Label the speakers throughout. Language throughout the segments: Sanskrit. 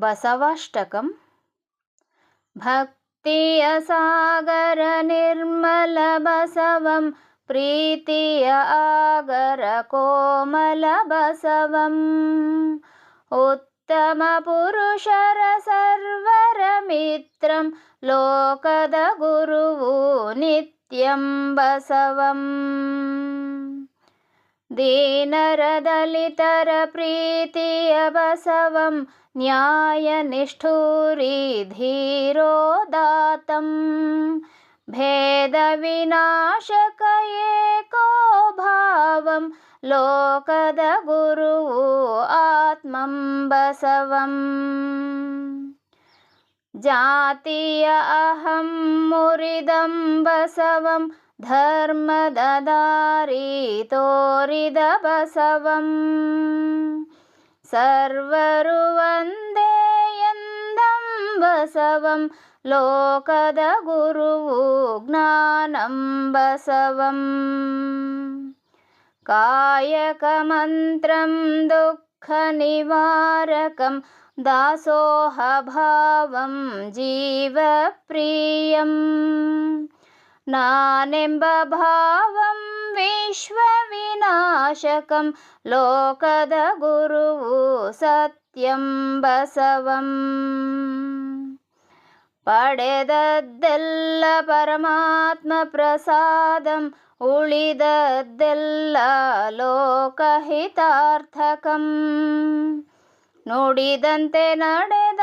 Speaker 1: बसवाष्टकं भक्तियसागरनिर्मलबसवं प्रीतिय आगरकोमलबसवम् उत्तमपुरुषरसर्वरमित्रं उत्तमपुरुषर लोकदगुरुवो नित्यं बसवम्। दीनरदलितरप्रीतिय बसवम् न्यायनिष्ठुरि भेदविनाशक एको भावं लोकदगुरु आत्मं बसवम्। जातीय अहं मुरिदं बसवं धर्म ददारितोदबसवम् सर्वरुवन्देय बसवं लोकदगुरु ज्ञानं बसवम् कायकमन्त्रं दुःखनिवारकं दासोहभावं जीवप्रियं नानिम्बभावम् ವಿಶ್ವವಿನಾಶಕಂ ಲೋಕದ ಗುರುವು ಸತ್ಯಂ ಬಸವಂ. ಪಡೆದದ್ದೆಲ್ಲ ಪರಮಾತ್ಮ ಪ್ರಸಾದಂ, ಉಳಿದದ್ದೆಲ್ಲ ಲೋಕಹಿತಾರ್ಥಕಂ. ನುಡಿದಂತೆ ನಡೆದ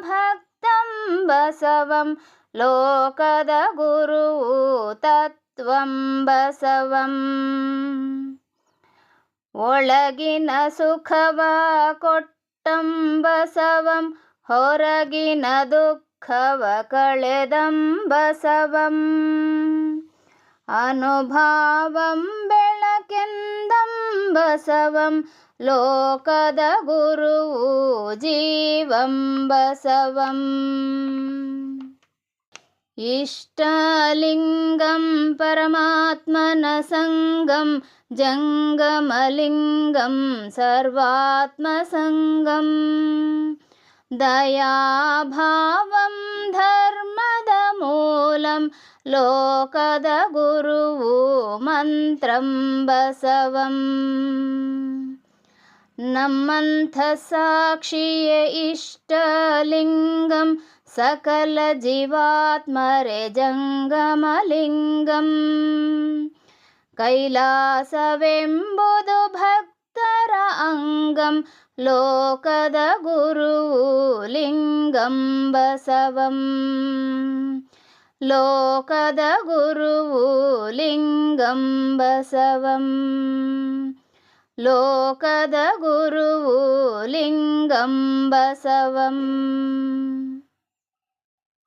Speaker 1: ಭಕ್ತಂ ಬಸವಂ, ಲೋಕದ ಗುರುವು ತತ್ ತತ್ವಂ ಬಸವಂ. ಒಳಗಿನ ಸುಖವ ಕೊಟ್ಟಂ ಬಸವಂ, ಹೊರಗಿನ ದುಃಖವ ಕಳೆದಂ ಬಸವಂ. ಅನುಭಾವಂ ಬೆಳಕೆಂದಂ ಬಸವಂ, ಲೋಕದ ಗುರುವು ಜೀವಂ ಬಸವಂ. इष्टलिङ्गं परमात्मनसङ्गं जङ्गमलिङ्गं सर्वात्मसङ्गं दयाभावं धर्मदमूलं लोकदगुरुवु मन्त्रं बसवम्। नमन्थसाक्षिय इष्टलिङ्गं सकलजीवात्मरे जङ्गमलिङ्गम्। कैलासवेम्बुदु भक्तर अङ्गं लोकद गुरुलिङ्गं बसवम्। लोकद गुरुलिङ्गं बसवम्। लोकद गुरुलिङ्गं बसवम्